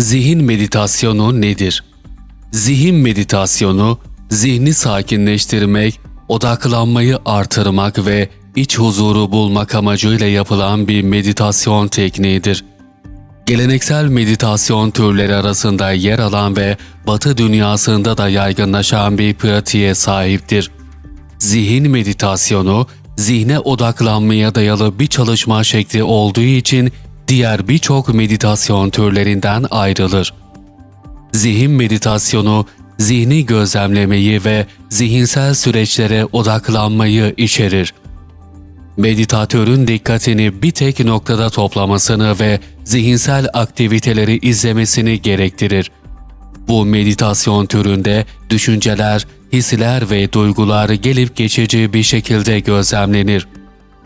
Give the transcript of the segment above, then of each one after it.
Zihin meditasyonu nedir? Zihin meditasyonu, zihni sakinleştirmek, odaklanmayı artırmak ve iç huzuru bulmak amacıyla yapılan bir meditasyon tekniğidir. Geleneksel meditasyon türleri arasında yer alan ve Batı dünyasında da yaygınlaşan bir pratiğe sahiptir. Zihin meditasyonu, zihne odaklanmaya dayalı bir çalışma şekli olduğu için diğer birçok meditasyon türlerinden ayrılır. Zihin meditasyonu, zihni gözlemlemeyi ve zihinsel süreçlere odaklanmayı içerir. Meditatörün dikkatini bir tek noktada toplamasını ve zihinsel aktiviteleri izlemesini gerektirir. Bu meditasyon türünde düşünceler, hisler ve duygular gelip geçici bir şekilde gözlemlenir.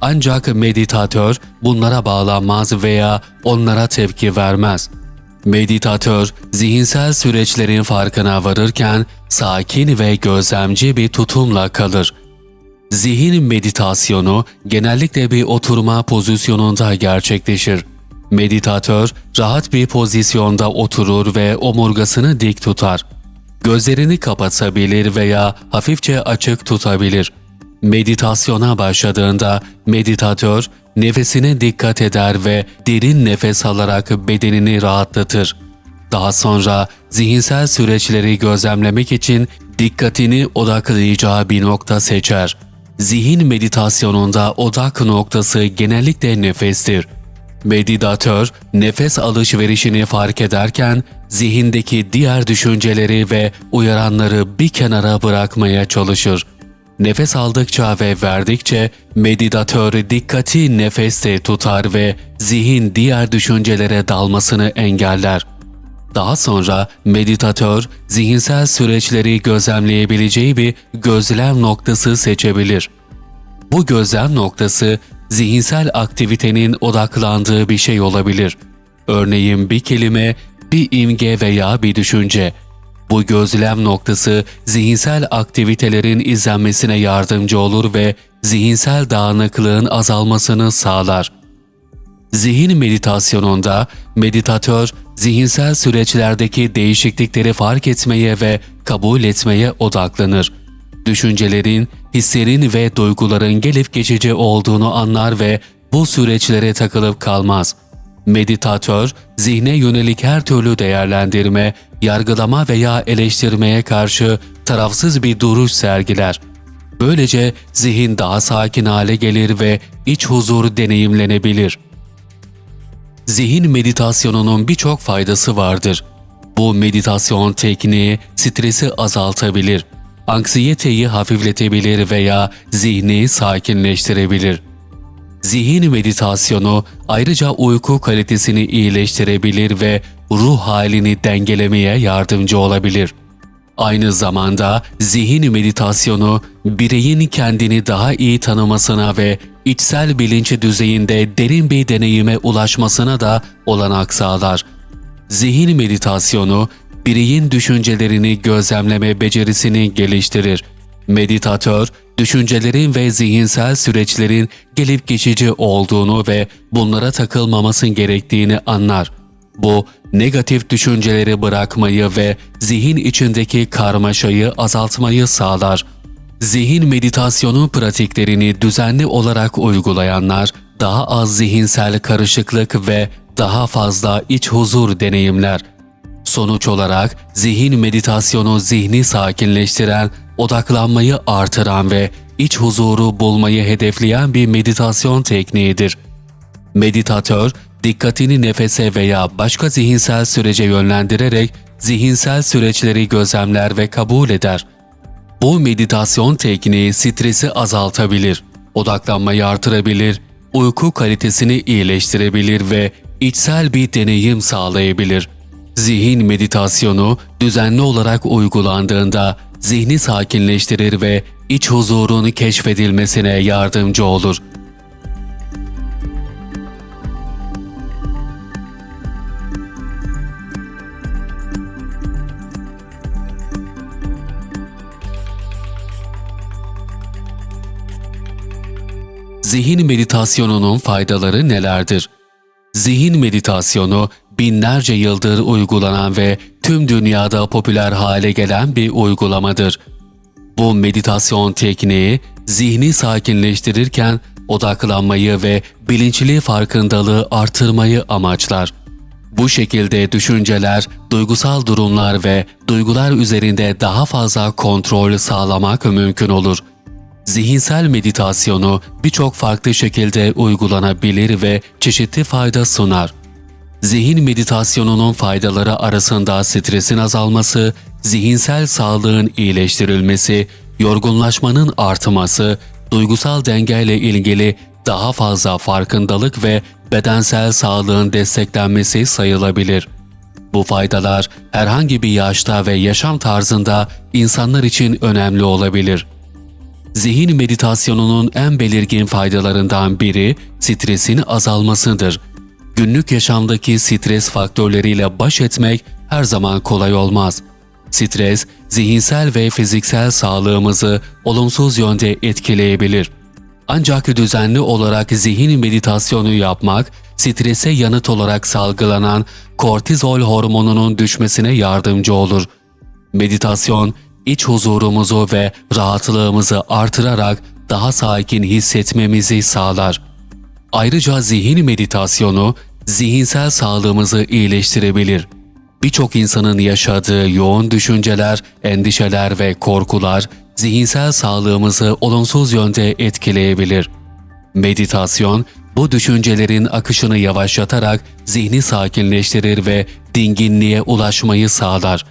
Ancak meditatör bunlara bağlanmaz veya onlara tepki vermez. Meditatör zihinsel süreçlerin farkına varırken sakin ve gözlemci bir tutumla kalır. Zihin meditasyonu genellikle bir oturma pozisyonunda gerçekleşir. Meditatör rahat bir pozisyonda oturur ve omurgasını dik tutar. Gözlerini kapatabilir veya hafifçe açık tutabilir. Meditasyona başladığında meditatör nefesine dikkat eder ve derin nefes alarak bedenini rahatlatır. Daha sonra zihinsel süreçleri gözlemlemek için dikkatini odaklayacağı bir nokta seçer. Zihin meditasyonunda odak noktası genellikle nefestir. Meditatör nefes alışverişini fark ederken zihindeki diğer düşünceleri ve uyaranları bir kenara bırakmaya çalışır. Nefes aldıkça ve verdikçe meditatör dikkati nefeste tutar ve zihin diğer düşüncelere dalmasını engeller. Daha sonra meditatör zihinsel süreçleri gözlemleyebileceği bir gözlem noktası seçebilir. Bu gözlem noktası zihinsel aktivitenin odaklandığı bir şey olabilir. Örneğin bir kelime, bir imge veya bir düşünce. Bu gözlem noktası zihinsel aktivitelerin izlenmesine yardımcı olur ve zihinsel dağınıklığın azalmasını sağlar. Zihin meditasyonunda meditatör zihinsel süreçlerdeki değişiklikleri fark etmeye ve kabul etmeye odaklanır. Düşüncelerin, hislerin ve duyguların gelip geçici olduğunu anlar ve bu süreçlere takılıp kalmaz. Meditatör, zihne yönelik her türlü değerlendirme, yargılama veya eleştirmeye karşı tarafsız bir duruş sergiler. Böylece zihin daha sakin hale gelir ve iç huzur deneyimlenebilir. Zihin meditasyonunun birçok faydası vardır. Bu meditasyon tekniği stresi azaltabilir, anksiyeteyi hafifletebilir veya zihni sakinleştirebilir. Zihin meditasyonu ayrıca uyku kalitesini iyileştirebilir ve ruh halini dengelemeye yardımcı olabilir. Aynı zamanda zihin meditasyonu bireyin kendini daha iyi tanımasına ve içsel bilinç düzeyinde derin bir deneyime ulaşmasına da olanak sağlar. Zihin meditasyonu bireyin düşüncelerini gözlemleme becerisini geliştirir. Meditatör, düşüncelerin ve zihinsel süreçlerin gelip geçici olduğunu ve bunlara takılmamasın gerektiğini anlar. Bu, negatif düşünceleri bırakmayı ve zihin içindeki karmaşayı azaltmayı sağlar. Zihin meditasyonu pratiklerini düzenli olarak uygulayanlar, daha az zihinsel karışıklık ve daha fazla iç huzur deneyimler. Sonuç olarak zihin meditasyonu zihni sakinleştiren, odaklanmayı artıran ve iç huzuru bulmayı hedefleyen bir meditasyon tekniğidir. Meditatör, dikkatini nefese veya başka zihinsel sürece yönlendirerek zihinsel süreçleri gözlemler ve kabul eder. Bu meditasyon tekniği stresi azaltabilir, odaklanmayı artırabilir, uyku kalitesini iyileştirebilir ve içsel bir deneyim sağlayabilir. Zihin meditasyonu düzenli olarak uygulandığında zihni sakinleştirir ve iç huzurun keşfedilmesine yardımcı olur. Zihin meditasyonunun faydaları nelerdir? Zihin meditasyonu binlerce yıldır uygulanan ve tüm dünyada popüler hale gelen bir uygulamadır. Bu meditasyon tekniği zihni sakinleştirirken odaklanmayı ve bilinçli farkındalığı artırmayı amaçlar. Bu şekilde düşünceler, duygusal durumlar ve duygular üzerinde daha fazla kontrol sağlamak mümkün olur. Zihinsel meditasyonu birçok farklı şekilde uygulanabilir ve çeşitli fayda sunar. Zihin meditasyonunun faydaları arasında stresin azalması, zihinsel sağlığın iyileştirilmesi, yorgunlaşmanın artması, duygusal dengeyle ilgili daha fazla farkındalık ve bedensel sağlığın desteklenmesi sayılabilir. Bu faydalar herhangi bir yaşta ve yaşam tarzında insanlar için önemli olabilir. Zihin meditasyonunun en belirgin faydalarından biri stresin azalmasıdır. Günlük yaşamdaki stres faktörleriyle baş etmek her zaman kolay olmaz. Stres, zihinsel ve fiziksel sağlığımızı olumsuz yönde etkileyebilir. Ancak düzenli olarak zihin meditasyonu yapmak, strese yanıt olarak salgılanan kortizol hormonunun düşmesine yardımcı olur. Meditasyon, iç huzurumuzu ve rahatlığımızı artırarak daha sakin hissetmemizi sağlar. Ayrıca zihin meditasyonu, zihinsel sağlığımızı iyileştirebilir. Birçok insanın yaşadığı yoğun düşünceler, endişeler ve korkular zihinsel sağlığımızı olumsuz yönde etkileyebilir. Meditasyon, bu düşüncelerin akışını yavaşlatarak zihni sakinleştirir ve dinginliğe ulaşmayı sağlar.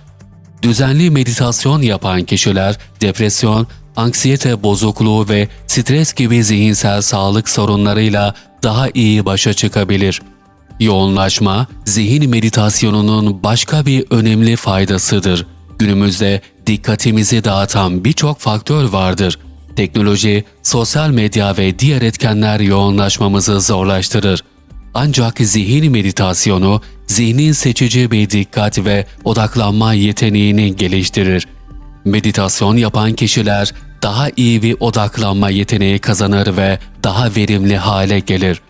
Düzenli meditasyon yapan kişiler depresyon, anksiyete bozukluğu ve stres gibi zihinsel sağlık sorunlarıyla daha iyi başa çıkabilir. Yoğunlaşma, zihin meditasyonunun başka bir önemli faydasıdır. Günümüzde dikkatimizi dağıtan birçok faktör vardır. Teknoloji, sosyal medya ve diğer etkenler yoğunlaşmamızı zorlaştırır. Ancak zihin meditasyonu, zihnin seçici bir dikkat ve odaklanma yeteneğini geliştirir. Meditasyon yapan kişiler daha iyi bir odaklanma yeteneği kazanır ve daha verimli hale gelir.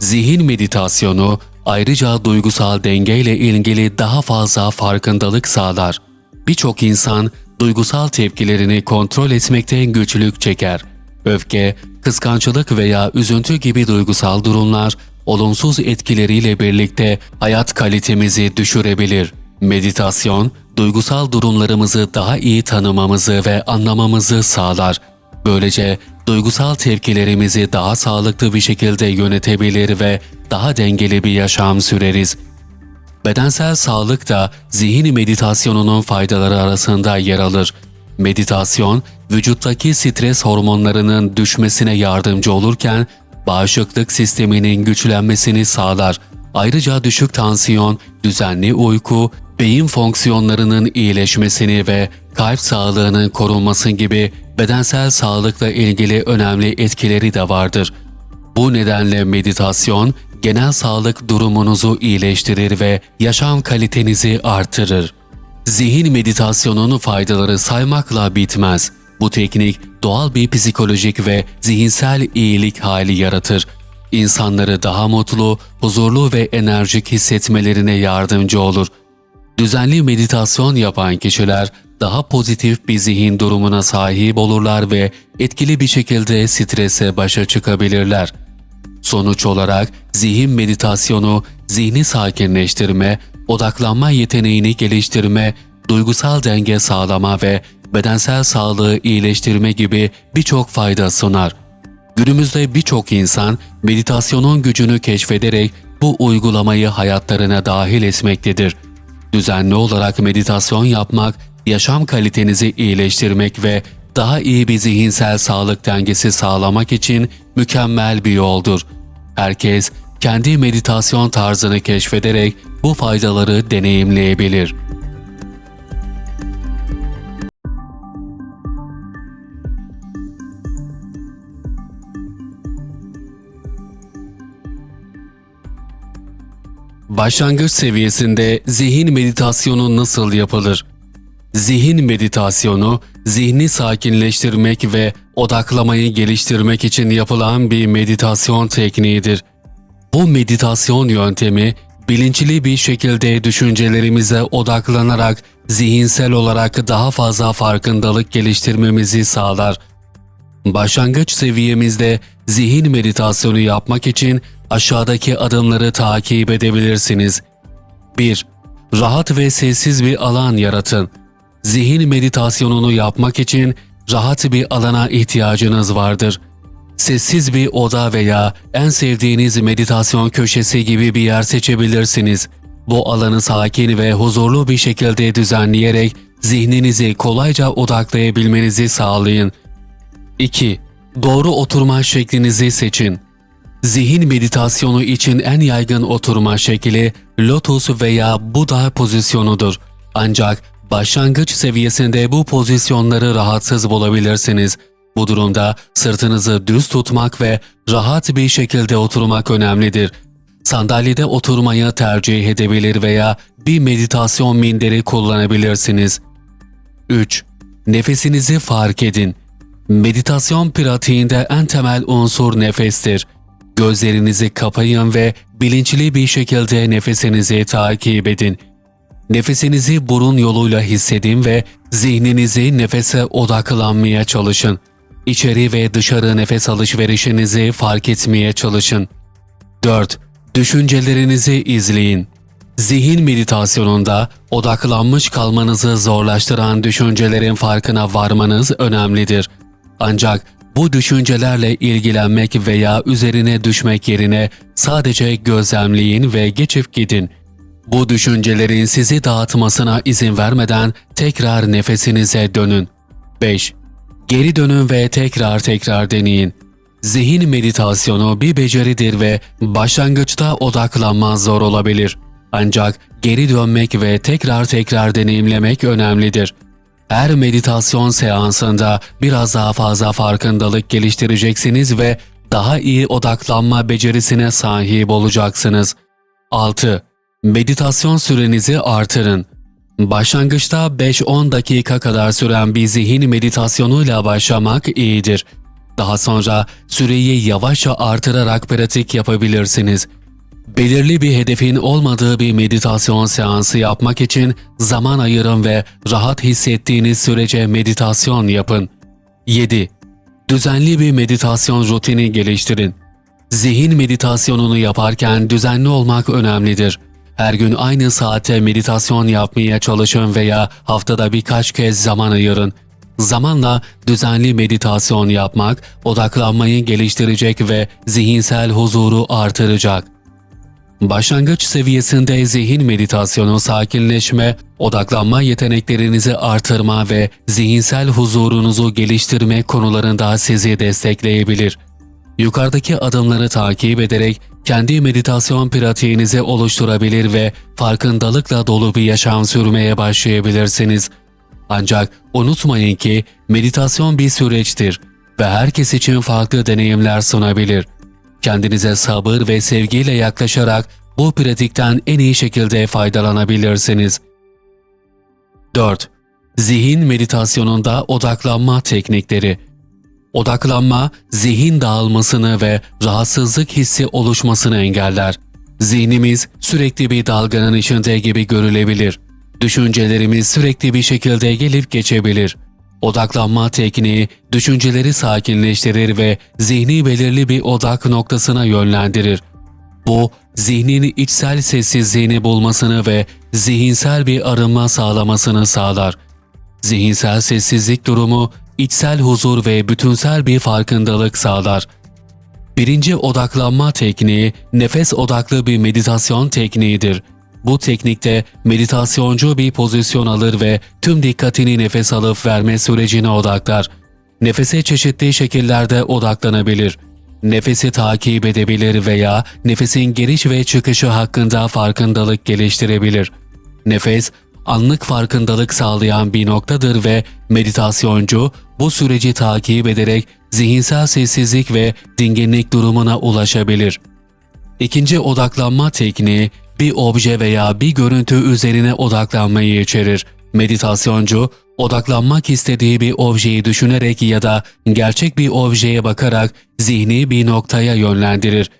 Zihin meditasyonu ayrıca duygusal dengeyle ilgili daha fazla farkındalık sağlar. Birçok insan duygusal tepkilerini kontrol etmekten güçlük çeker. Öfke, kıskançlık veya üzüntü gibi duygusal durumlar olumsuz etkileriyle birlikte hayat kalitemizi düşürebilir. Meditasyon, duygusal durumlarımızı daha iyi tanımamızı ve anlamamızı sağlar. Böylece duygusal tepkilerimizi daha sağlıklı bir şekilde yönetebilir ve daha dengeli bir yaşam süreriz. Bedensel sağlık da zihin meditasyonunun faydaları arasında yer alır. Meditasyon, vücuttaki stres hormonlarının düşmesine yardımcı olurken bağışıklık sisteminin güçlenmesini sağlar. Ayrıca düşük tansiyon, düzenli uyku, beyin fonksiyonlarının iyileşmesini ve kalp sağlığının korunması gibi bedensel sağlıkla ilgili önemli etkileri de vardır. Bu nedenle meditasyon genel sağlık durumunuzu iyileştirir ve yaşam kalitenizi artırır. Zihin meditasyonunun faydaları saymakla bitmez. Bu teknik doğal bir psikolojik ve zihinsel iyilik hali yaratır. İnsanları daha mutlu, huzurlu ve enerjik hissetmelerine yardımcı olur. Düzenli meditasyon yapan kişiler daha pozitif bir zihin durumuna sahip olurlar ve etkili bir şekilde strese başa çıkabilirler. Sonuç olarak zihin meditasyonu, zihni sakinleştirme, odaklanma yeteneğini geliştirme, duygusal denge sağlama ve bedensel sağlığı iyileştirme gibi birçok fayda sunar. Günümüzde birçok insan meditasyonun gücünü keşfederek bu uygulamayı hayatlarına dahil etmektedir. Düzenli olarak meditasyon yapmak, yaşam kalitenizi iyileştirmek ve daha iyi bir zihinsel sağlık dengesi sağlamak için mükemmel bir yoldur. Herkes kendi meditasyon tarzını keşfederek bu faydaları deneyimleyebilir. Başlangıç seviyesinde zihin meditasyonu nasıl yapılır? Zihin meditasyonu, zihni sakinleştirmek ve odaklamayı geliştirmek için yapılan bir meditasyon tekniğidir. Bu meditasyon yöntemi bilinçli bir şekilde düşüncelerimize odaklanarak zihinsel olarak daha fazla farkındalık geliştirmemizi sağlar. Başlangıç seviyemizde zihin meditasyonu yapmak için aşağıdaki adımları takip edebilirsiniz. 1. Rahat ve sessiz bir alan yaratın. Zihin meditasyonunu yapmak için rahat bir alana ihtiyacınız vardır. Sessiz bir oda veya en sevdiğiniz meditasyon köşesi gibi bir yer seçebilirsiniz. Bu alanı sakin ve huzurlu bir şekilde düzenleyerek zihninizi kolayca odaklayabilmenizi sağlayın. 2. Doğru oturma şeklinizi seçin. Zihin meditasyonu için en yaygın oturma şekli lotus veya Buda pozisyonudur. Ancak başlangıç seviyesinde bu pozisyonları rahatsız bulabilirsiniz. Bu durumda sırtınızı düz tutmak ve rahat bir şekilde oturmak önemlidir. Sandalyede oturmayı tercih edebilir veya bir meditasyon minderi kullanabilirsiniz. 3. Nefesinizi fark edin. Meditasyon pratiğinde en temel unsur nefestir. Gözlerinizi kapayın ve bilinçli bir şekilde nefesinizi takip edin. Nefesinizi burun yoluyla hissedin ve zihninizi nefese odaklanmaya çalışın. İçeri ve dışarı nefes alışverişinizi fark etmeye çalışın. 4. Düşüncelerinizi izleyin. Zihin meditasyonunda odaklanmış kalmanızı zorlaştıran düşüncelerin farkına varmanız önemlidir. Ancak bu düşüncelerle ilgilenmek veya üzerine düşmek yerine sadece gözlemleyin ve geçip gidin. Bu düşüncelerin sizi dağıtmasına izin vermeden tekrar nefesinize dönün. 5. Geri dönün ve tekrar tekrar deneyin. Zihin meditasyonu bir beceridir ve başlangıçta odaklanma zor olabilir. Ancak geri dönmek ve tekrar tekrar deneyimlemek önemlidir. Her meditasyon seansında biraz daha fazla farkındalık geliştireceksiniz ve daha iyi odaklanma becerisine sahip olacaksınız. 6. Meditasyon sürenizi artırın. Başlangıçta 5-10 dakika kadar süren bir zihin meditasyonuyla başlamak iyidir. Daha sonra süreyi yavaşça artırarak pratik yapabilirsiniz. Belirli bir hedefin olmadığı bir meditasyon seansı yapmak için zaman ayırın ve rahat hissettiğiniz sürece meditasyon yapın. 7. Düzenli bir meditasyon rutini geliştirin. Zihin meditasyonunu yaparken düzenli olmak önemlidir. Her gün aynı saate meditasyon yapmaya çalışın veya haftada birkaç kez zaman ayırın. Zamanla düzenli meditasyon yapmak odaklanmayı geliştirecek ve zihinsel huzuru artıracak. Başlangıç seviyesinde zihin meditasyonu sakinleşme, odaklanma yeteneklerinizi artırma ve zihinsel huzurunuzu geliştirme konularında sizi destekleyebilir. Yukarıdaki adımları takip ederek kendi meditasyon pratiğinizi oluşturabilir ve farkındalıkla dolu bir yaşam sürmeye başlayabilirsiniz. Ancak unutmayın ki meditasyon bir süreçtir ve herkes için farklı deneyimler sunabilir. Kendinize sabır ve sevgiyle yaklaşarak bu pratikten en iyi şekilde faydalanabilirsiniz. 4. Zihin meditasyonunda odaklanma teknikleri Odaklanma, zihin dağılmasını ve rahatsızlık hissi oluşmasını engeller. Zihnimiz sürekli bir dalganın içinde gibi görülebilir. Düşüncelerimiz sürekli bir şekilde gelip geçebilir. Odaklanma tekniği düşünceleri sakinleştirir ve zihni belirli bir odak noktasına yönlendirir. Bu, zihnin içsel sessizliğini bulmasını ve zihinsel bir arınma sağlamasını sağlar. Zihinsel sessizlik durumu içsel huzur ve bütünsel bir farkındalık sağlar. Birinci odaklanma tekniği nefes odaklı bir meditasyon tekniğidir. Bu teknikte meditasyoncu bir pozisyon alır ve tüm dikkatini nefes alıp verme sürecine odaklar. Nefese çeşitli şekillerde odaklanabilir. Nefesi takip edebilir veya nefesin giriş ve çıkışı hakkında farkındalık geliştirebilir. Nefes, anlık farkındalık sağlayan bir noktadır ve meditasyoncu bu süreci takip ederek zihinsel sessizlik ve dinginlik durumuna ulaşabilir. İkinci odaklanma tekniği bir obje veya bir görüntü üzerine odaklanmayı içerir. Meditasyoncu, odaklanmak istediği bir objeyi düşünerek ya da gerçek bir objeye bakarak zihni bir noktaya yönlendirir.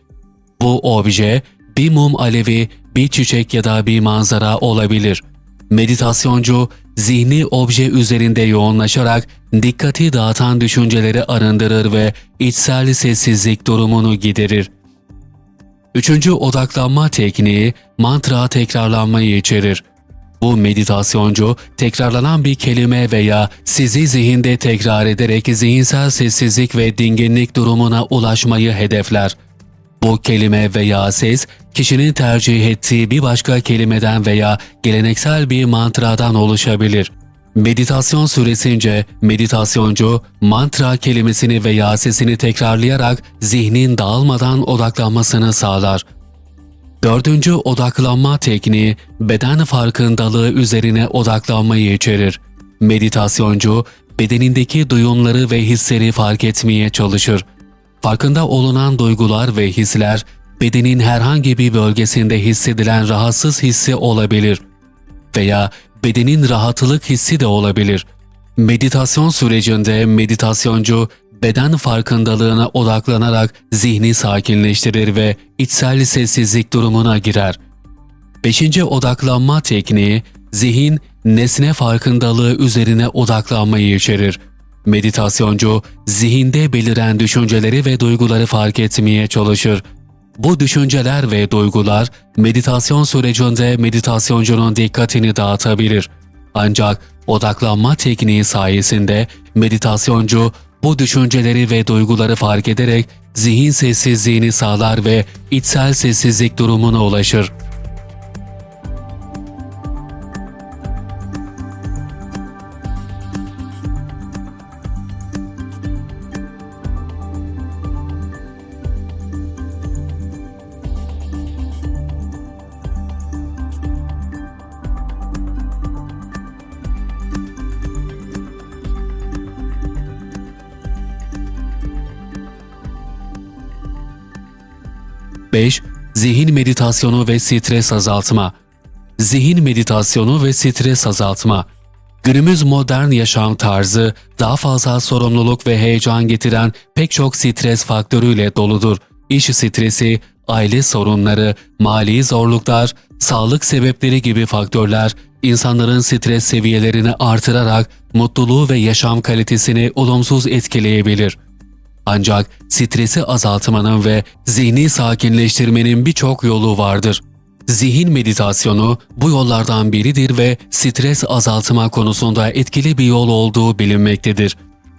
Bu obje bir mum alevi bir çiçek ya da bir manzara olabilir. Meditasyoncu zihni obje üzerinde yoğunlaşarak dikkati dağıtan düşünceleri arındırır ve içsel sessizlik durumunu giderir. Üçüncü odaklanma tekniği mantra tekrarlanmayı içerir. Bu meditasyoncu tekrarlanan bir kelime veya sizi zihinde tekrar ederek zihinsel sessizlik ve dinginlik durumuna ulaşmayı hedefler. Bu kelime veya ses kişinin tercih ettiği bir başka kelimeden veya geleneksel bir mantradan oluşabilir. Meditasyon süresince meditasyoncu mantra kelimesini veya sesini tekrarlayarak zihnin dağılmadan odaklanmasını sağlar. Dördüncü odaklanma tekniği beden farkındalığı üzerine odaklanmayı içerir. Meditasyoncu bedenindeki duyumları ve hisleri fark etmeye çalışır. Farkında olunan duygular ve hisler bedenin herhangi bir bölgesinde hissedilen rahatsız hissi olabilir veya bedenin rahatlık hissi de olabilir. Meditasyon sürecinde meditasyoncu beden farkındalığına odaklanarak zihni sakinleştirir ve içsel sessizlik durumuna girer. Beşinci odaklanma tekniği zihin nesne farkındalığı üzerine odaklanmayı içerir. Meditasyoncu zihinde beliren düşünceleri ve duyguları fark etmeye çalışır. Bu düşünceler ve duygular meditasyon sürecinde meditasyoncu'nun dikkatini dağıtabilir. Ancak odaklanma tekniği sayesinde meditasyoncu bu düşünceleri ve duyguları fark ederek zihin sessizliğini sağlar ve içsel sessizlik durumuna ulaşır. Beş, Zihin meditasyonu ve stres azaltma. Zihin meditasyonu ve stres azaltma. Günümüz modern yaşam tarzı daha fazla sorumluluk ve heyecan getiren pek çok stres faktörüyle doludur. İş stresi, aile sorunları, mali zorluklar, sağlık sebepleri gibi faktörler insanların stres seviyelerini artırarak mutluluğu ve yaşam kalitesini olumsuz etkileyebilir. Ancak stresi azaltmanın ve zihni sakinleştirmenin birçok yolu vardır. Zihin meditasyonu bu yollardan biridir ve stres azaltma konusunda etkili bir yol olduğu bilinmektedir.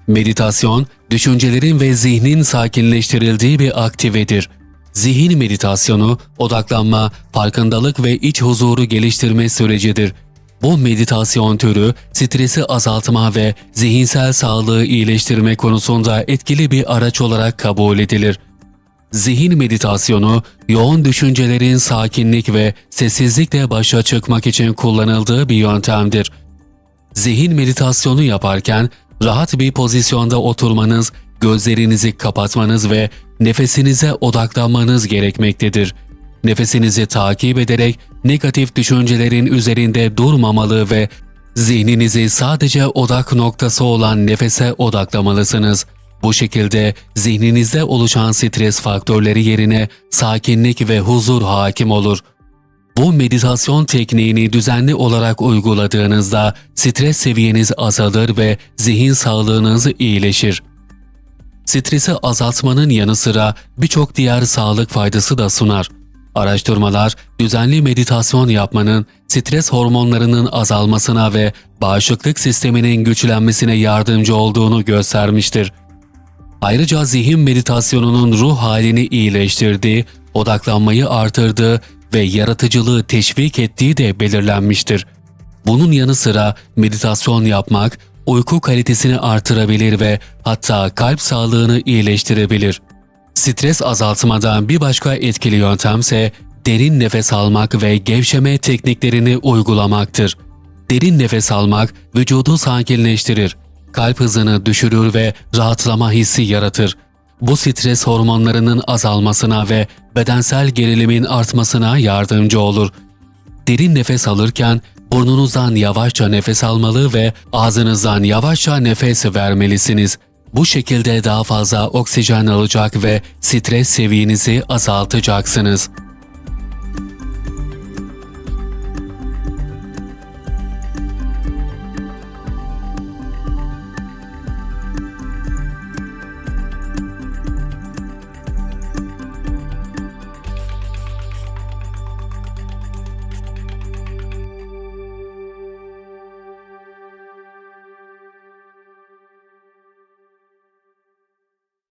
Meditasyon, düşüncelerin ve zihnin sakinleştirildiği bir aktivedir. Zihin meditasyonu, odaklanma, farkındalık ve iç huzuru geliştirme sürecidir. Bu meditasyon türü stresi azaltma ve zihinsel sağlığı iyileştirme konusunda etkili bir araç olarak kabul edilir. Zihin meditasyonu, yoğun düşüncelerin sakinlik ve sessizlikle başa çıkmak için kullanıldığı bir yöntemdir. Zihin meditasyonu yaparken rahat bir pozisyonda oturmanız, gözlerinizi kapatmanız ve nefesinize odaklanmanız gerekmektedir. Nefesinizi takip ederek negatif düşüncelerin üzerinde durmamalı ve zihninizi sadece odak noktası olan nefese odaklamalısınız. Bu şekilde zihninizde oluşan stres faktörleri yerine sakinlik ve huzur hakim olur. Bu meditasyon tekniğini düzenli olarak uyguladığınızda stres seviyeniz azalır ve zihin sağlığınız iyileşir. Stresi azaltmanın yanı sıra birçok diğer sağlık faydası da sunar. Araştırmalar düzenli meditasyon yapmanın stres hormonlarının azalmasına ve bağışıklık sisteminin güçlenmesine yardımcı olduğunu göstermiştir. Ayrıca zihin meditasyonunun ruh halini iyileştirdiği, odaklanmayı artırdığı ve yaratıcılığı teşvik ettiği de belirlenmiştir. Bunun yanı sıra meditasyon yapmak uyku kalitesini artırabilir ve hatta kalp sağlığını iyileştirebilir. Stres azaltmadan bir başka etkili yöntemse derin nefes almak ve gevşeme tekniklerini uygulamaktır. Derin nefes almak vücudu sakinleştirir, kalp hızını düşürür ve rahatlama hissi yaratır. Bu stres hormonlarının azalmasına ve bedensel gerilimin artmasına yardımcı olur. Derin nefes alırken burnunuzdan yavaşça nefes almalı ve ağzınızdan yavaşça nefes vermelisiniz. Bu şekilde daha fazla oksijen alacak ve stres seviyenizi azaltacaksınız.